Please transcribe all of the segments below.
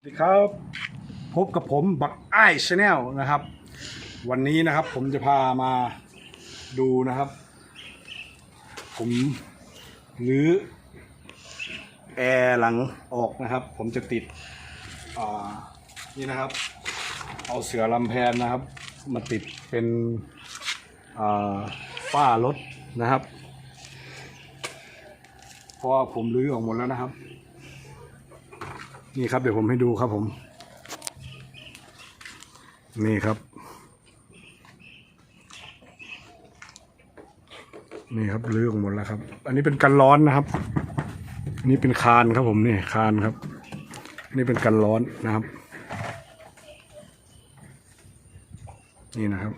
สวัสดีครับ พบกับผมบักไอ้ชาแนลนะครับ วันนี้นะครับผมจะพามาดูนะครับ ผมรื้อแอร์หลังออกนะครับ ผมจะติดอ่านี่นะครับ เอาเสือลำแพนนะครับ มาติดเป็นอ่าฝ้ารถนะครับ เพราะว่าผมรื้อออกหมดแล้วนะครับ นี่ครับเดี๋ยวผมให้ดูครับผม นี่ครับ นี่ครับเลือออกหมดแล้วครับ อันนี้เป็นกันร้อนนะครับ อันนี้เป็นคานครับผมนี่คานครับ อันนี้เป็นกันร้อนนะครับ นี่นะครับ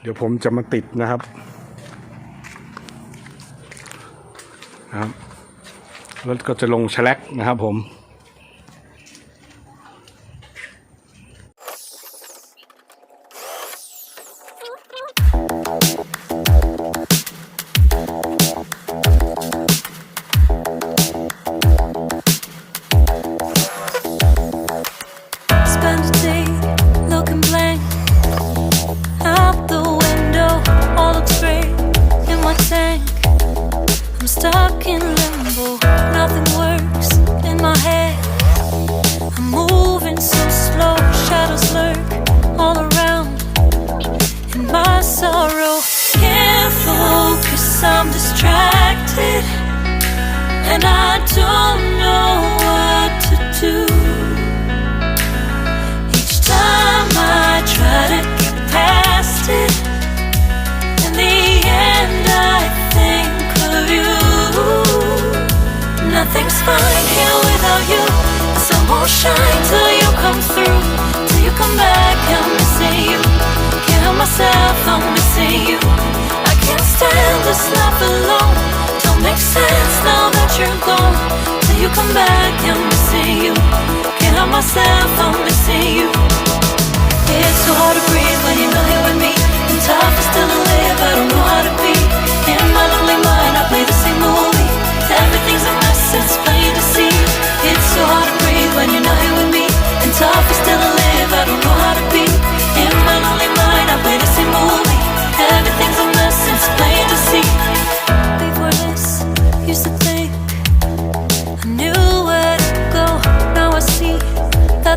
เดี๋ยวผมจะมาติดนะครับ นะครับรถก็จะลงแฉลกนะครับผม stuck in limbo. Nothing works in my head. I'm moving so slow. Shadows lurk all around. In my sorrow, can't focus. I'm distracted, and I don't know Shine till you come through, till you come back. I'm missing you. Can't help myself, I'm missing you. I can't stand this life alone. Don't make sense now that you're gone. Till you come back, I'm missing you. Can't help myself,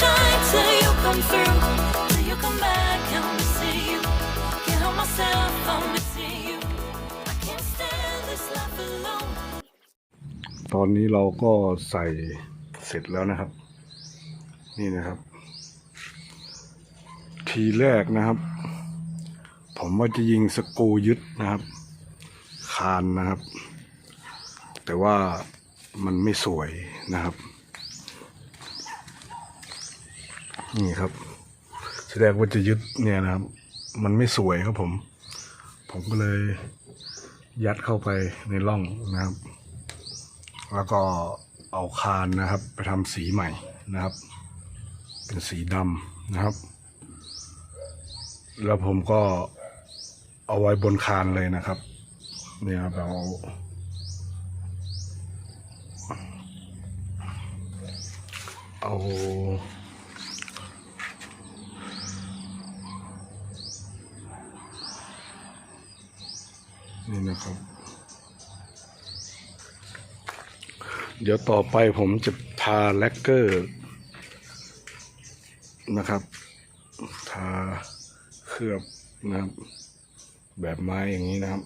shine till you come through. Till you come back, I'm missing you. Can't help myself, I'm missing you. I can't stand this life alone. ตอนนี้เราก็ใส่เสร็จแล้วนะครับ นี่นะครับ ทีแรกนะครับ ผมว่าจะยิงสกูยึดนะครับ คานนะครับ แต่ว่ามันไม่สวยนะครับ นี่ครับแสดงว่าจะยึดเนี่ยนะครับ มันไม่สวยครับผม ผมก็เลยยัดเข้าไปในร่องนะครับ แล้วก็เอาคานนะครับ ไปทำสีใหม่นะครับ เป็นสีดำนะครับ แล้วผมก็เอาไว้บนคานเลยนะครับ เนี่ยเราเอา นี่นะครับ เดี๋ยวต่อไปผมจะทาแลกเกอร์นะครับ ทาเคลือบนะครับ แบบไม้อย่างนี้นะครับ